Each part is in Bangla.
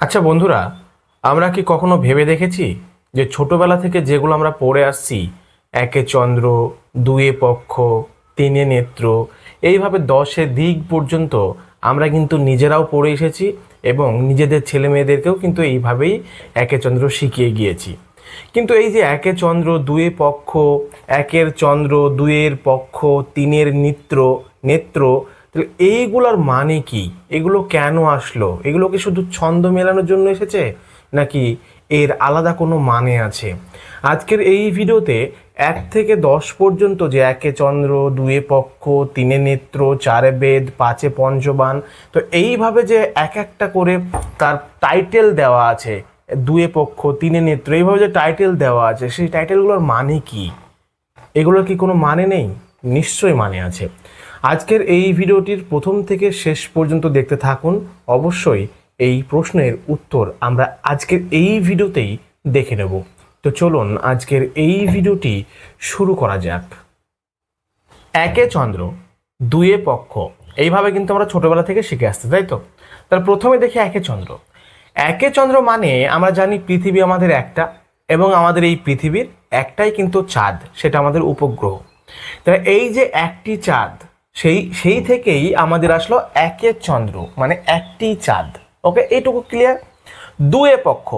আচ্ছা বন্ধুরা, আমরা কি কখনো ভেবে দেখেছি যে ছোটবেলা থেকে যেগুলো আমরা পড়ে আসছি, একে চন্দ্র, দুয়ে পক্ষ, তিনে নেত্র, এইভাবে দশে দিক পর্যন্ত আমরা কিন্তু নিজেরাও পড়ে এসেছি এবং নিজেদের ছেলে মেয়েদেরকেও কিন্তু এইভাবেই একে চন্দ্র শিখিয়ে গিয়েছি। কিন্তু এই যে একে চন্দ্র, দুয়ে পক্ষ, একের চন্দ্র, দুয়ের পক্ষ, তিনের নিত্র, নেত্র তাহলে এইগুলোর মানে কি? এগুলো কেন আসলো? এগুলো কি শুধু ছন্দ মেলানোর জন্য এসেছে? নাকি এর আলাদা কোনো মানে আছে? আজকের এই ভিডিওতে এক থেকে দশ পর্যন্ত যে একে চন্দ্র, দুয়ে পক্ষ, তিনে নেত্র, চারে বেদ, পাঁচে পঞ্চবান, তো এইভাবে যে এক একটা করে তার টাইটেল দেওয়া আছে, দুয়ে পক্ষ, তিনে নেত্র, এইভাবে যে টাইটেল দেওয়া আছে, সেই টাইটেলগুলোর মানে কি? এগুলোর কি কোনো মানে নেই? নিশ্চয়ই মানে আছে। আজকের এই ভিডিওটির প্রথম থেকে শেষ পর্যন্ত দেখতে থাকুন। অবশ্যই এই প্রশ্নের উত্তর আমরা আজকের এই ভিডিওতেই দেখে নেব। তো চলুন আজকের এই ভিডিওটি শুরু করা যাক। একে চন্দ্র, দুয়ে পক্ষ। এইভাবে কিন্তু আমরা ছোটবেলা থেকে শিখে আসতে তাই তো? তাহলে প্রথমে দেখি একে চন্দ্র। একে চন্দ্র মানে আমরা জানি পৃথিবী আমাদের একটা এবং আমাদের এই পৃথিবীর একটাই কিন্তু চাঁদ, সেটা আমাদের উপগ্রহ। তাহলে এই যে একটি চাঁদ সেই সেই থেকেই আমাদের আসলো একের চন্দ্র মানে একটি চাঁদ। ওকে এইটুকু ক্লিয়ার দুয়ে পক্ষ।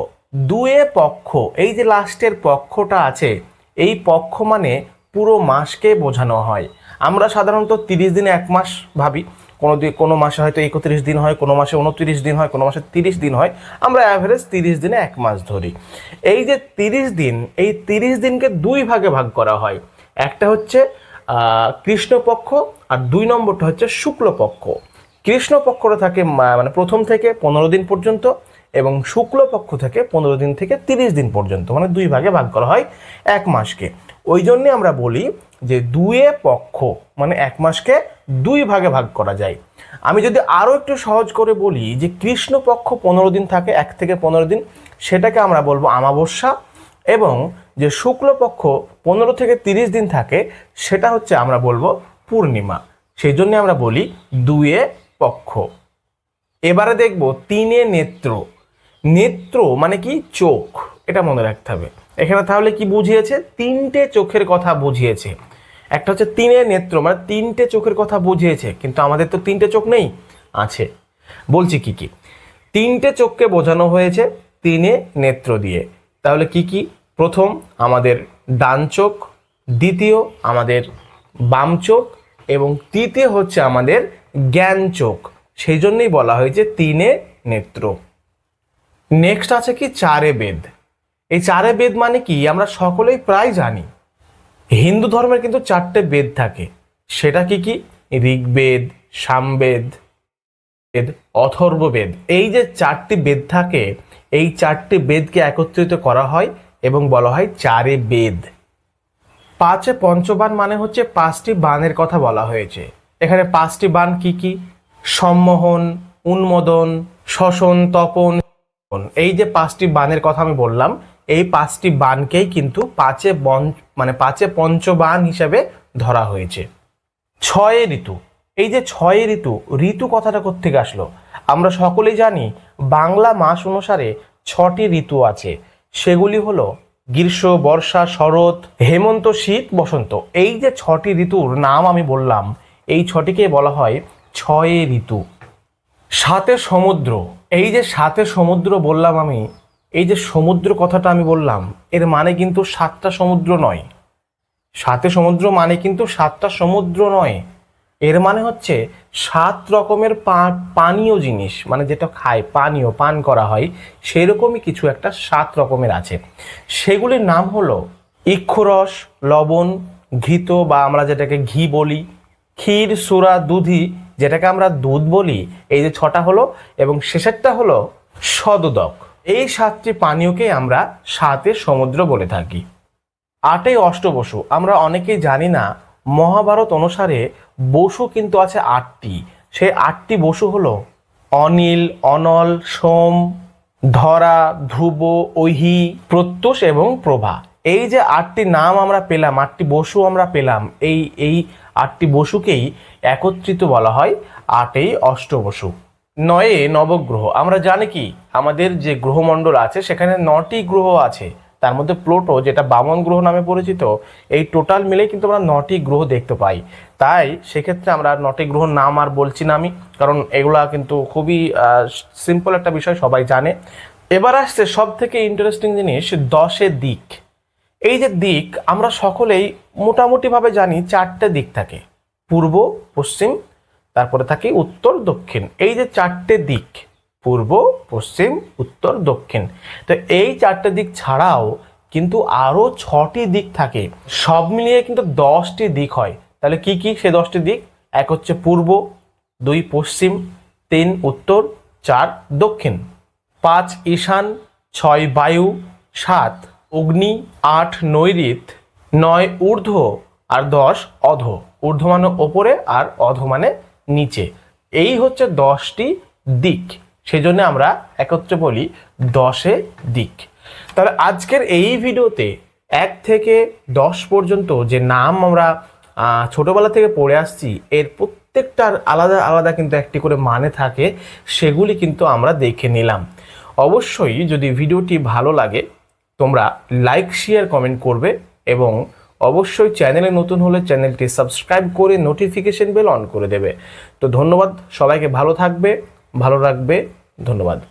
দুয়ে পক্ষ, এই যে লাস্টের পক্ষটা আছে, এই পক্ষ মানে পুরো মাসকে বোঝানো হয়। আমরা সাধারণত তিরিশ দিনে এক মাস ভাবি। কোনো কোনো মাসে হয়তো একত্রিশ দিন হয়, কোনো মাসে উনত্রিশ দিন হয়, কোনো মাসে তিরিশ দিন হয়। আমরা অ্যাভারেজ তিরিশ দিনে এক মাস ধরি। এই যে তিরিশ দিন, এই তিরিশ দিনকে দুই ভাগে ভাগ করা হয়। একটা হচ্ছে কৃষ্ণপক্ষ আর দুই নম্বরটা হচ্ছে শুক্লপক্ষ। কৃষ্ণপক্ষটা থাকে মানে প্রথম থেকে পনেরো দিন পর্যন্ত এবং শুক্লপক্ষ থেকে পনেরো দিন থেকে তিরিশ দিন পর্যন্ত মানে দুই ভাগে ভাগ করা হয় এক মাসকে। ওই জন্যে আমরা বলি যে দুয়ে পক্ষ মানে এক মাসকে দুই ভাগে ভাগ করা যায়। আমি যদি আরও একটু সহজ করে বলি যে কৃষ্ণপক্ষ পনেরো দিন থাকে, এক থেকে পনেরো দিন, সেটাকে আমরা বলব আমাবস্যা এবং যে শুক্লপক্ষ পনেরো থেকে তিরিশ দিন থাকে, সেটা হচ্ছে আমরা বলব পূর্ণিমা। সেই জন্য আমরা বলি দুয়ে পক্ষ। এবারে দেখব তিনে নেত্র। নেত্র মানে কি? চোখ। এটা মনে রাখতে হবে। এখানে তাহলে কি বুঝিয়েছে? তিনটে চোখের কথা বুঝিয়েছে। একটা হচ্ছে তিনে নেত্র মানে তিনটে চোখের কথা বুঝিয়েছে, কিন্তু আমাদের তো তিনটে চোখ নেই, আছে। বলছি কি কি? তিনটে চোখকে বোঝানো হয়েছে তিনে নেত্র দিয়ে। তাহলে কি কি? প্রথম আমাদের ডান চোখ, দ্বিতীয় আমাদের বাম চোখ এবং তৃতীয় হচ্ছে আমাদের জ্ঞান চোখ। সেই জন্যই বলা হয়েছে তিনে নেত্র। নেক্সট আছে কি? চারে বেদ। এই চারে বেদ মানে কি? আমরা সকলেই প্রায় জানি। হিন্দু ধর্মের কিন্তু চারটে বেদ থাকে। সেটা কি কি? ঋগ্বেদ, সামবেদ, বেদ, অথর্ববেদ। এই যে চারটি বেদ থাকে, এই চারটি বেদকে একত্রিত করা হয় এবং বলা হয় চারে বেদ। পাঁচে পঞ্চবান মানে হচ্ছে পাঁচটি বানের কথা বলা হয়েছে। এখানে পাঁচটি বান কি কি? সম্মোহন, উন্মোদন, শোষণ, তপন। এই যে পাঁচটি বানের কথা আমি বললাম, এই পাঁচটি বানকেই কিন্তু পাঁচে বন মানে পাঁচে পঞ্চবান হিসাবে ধরা হয়েছে। ছয় ঋতু। এই যে ছয় ঋতু ঋতু কথাটা কোথেকে আসলো? আমরা সকলেই জানি, বাংলা মাস অনুসারে ছটি ঋতু আছে। সেগুলি হলো গ্রীষ্ম, বর্ষা, শরৎ, হেমন্ত, শীত, বসন্ত। এই যে ছটি ঋতুর নাম আমি বললাম, এই ছটিকে বলা হয় ছয়ে ঋতু। সাতে সমুদ্র। এই যে সাতে সমুদ্র বললাম আমি, এই যে সমুদ্র কথাটা আমি বললাম, এর মানে কিন্তু সাতটা সমুদ্র নয়। সাতে সমুদ্র মানে কিন্তু সাতটা সমুদ্র নয়। এর মানে হচ্ছে সাত রকমের পানীয় জিনিস মানে যেটা খায়, পানীয়, পান করা হয়, সেরকমই কিছু একটা সাত রকমের আছে। সেগুলির নাম হলো ইক্ষুরস, লবণ, ঘৃত বা আমরা যেটাকে ঘি বলি, ক্ষীর, সুরা, দুধি, যেটাকে আমরা দুধ বলি, এই যে ছটা হলো, এবং শেষেরটা হলো সদোদক। এই সাতটি পানীয়কে আমরা সাতে সমুদ্র বলে থাকি। আটই অষ্টবসু, আমরা অনেকেই জানি না মহাভারত অনুসারে বসু কিন্তু আছে আটটি। সেই আটটি বসু হলো অনিল, অনল, সোম, ধরা, ধ্রুব, ঐহি, প্রত্যুষ এবং প্রভা। এই যে আটটি নাম আমরা পেলাম, আটটি বসু আমরা পেলাম, এই এই আটটি বসুকেই একত্রিত বলা হয় আটই অষ্টবসু। নয়ে নবগ্রহ। আমরা জানি কি, আমাদের যে গ্রহমণ্ডল আছে, সেখানে নটি গ্রহ আছে। তার মধ্যে প্লুটো যেটা বামন গ্রহ নামে পরিচিত, এই টোটাল মিলেই কিন্তু আমরা নটি গ্রহ দেখতে পাই। তাই সেক্ষেত্রে আমরা নটি গ্রহ নাম আর বলছি না আমি, কারণ এগুলা কিন্তু খুবই সিম্পল একটা বিষয়, সবাই জানে। এবার আসছে সব থেকে ইন্টারেস্টিং জিনিস দশের দিক। এই যে দিক, আমরা সকলেই মোটামুটিভাবে জানি চারটে দিক থাকে। পূর্ব, পশ্চিম, তারপরে থাকে উত্তর, দক্ষিণ। এই যে চারটে দিক পূর্ব, পশ্চিম, উত্তর, দক্ষিণ। তো এই চারটে দিক ছাড়াও কিন্তু আরও ছটি দিক থাকে। সব মিলিয়ে কিন্তু দশটি দিক হয়। তাহলে কি কি সে দশটি দিক? এক হচ্ছে পূর্ব, দুই পশ্চিম, তিন উত্তর, চার দক্ষিণ। পাঁচ ঈশান, ছয় বায়ু, সাত অগ্নি, আট নৈরিত নয় ঊর্ধ্ব আর দশ অধ। ঊর্ধ্ব মানে ওপরে আর অধ মানে নিচে। এই হচ্ছে দশটি দিক। সেই জন্য আমরা একত্রে বলি দশে দিক। তাহলে আজকের এই ভিডিওতে এক থেকে দশ পর্যন্ত যে নাম আমরা ছোটবেলা থেকে পড়ে আসছি, এর প্রত্যেকটার আলাদা আলাদা কিন্তু একটি করে মানে থাকে, সেগুলি কিন্তু আমরা দেখে নিলাম। অবশ্যই যদি ভিডিওটি ভালো লাগে, তোমরা লাইক, শেয়ার, কমেন্ট করবে এবং অবশ্যই চ্যানেলে নতুন হলে চ্যানেলটি সাবস্ক্রাইব করে নোটিফিকেশন বেল অন করে দেবে। তো ধন্যবাদ, সবাইকে ভালো থাকবে। ভালো রাখবে ধন্যবাদ।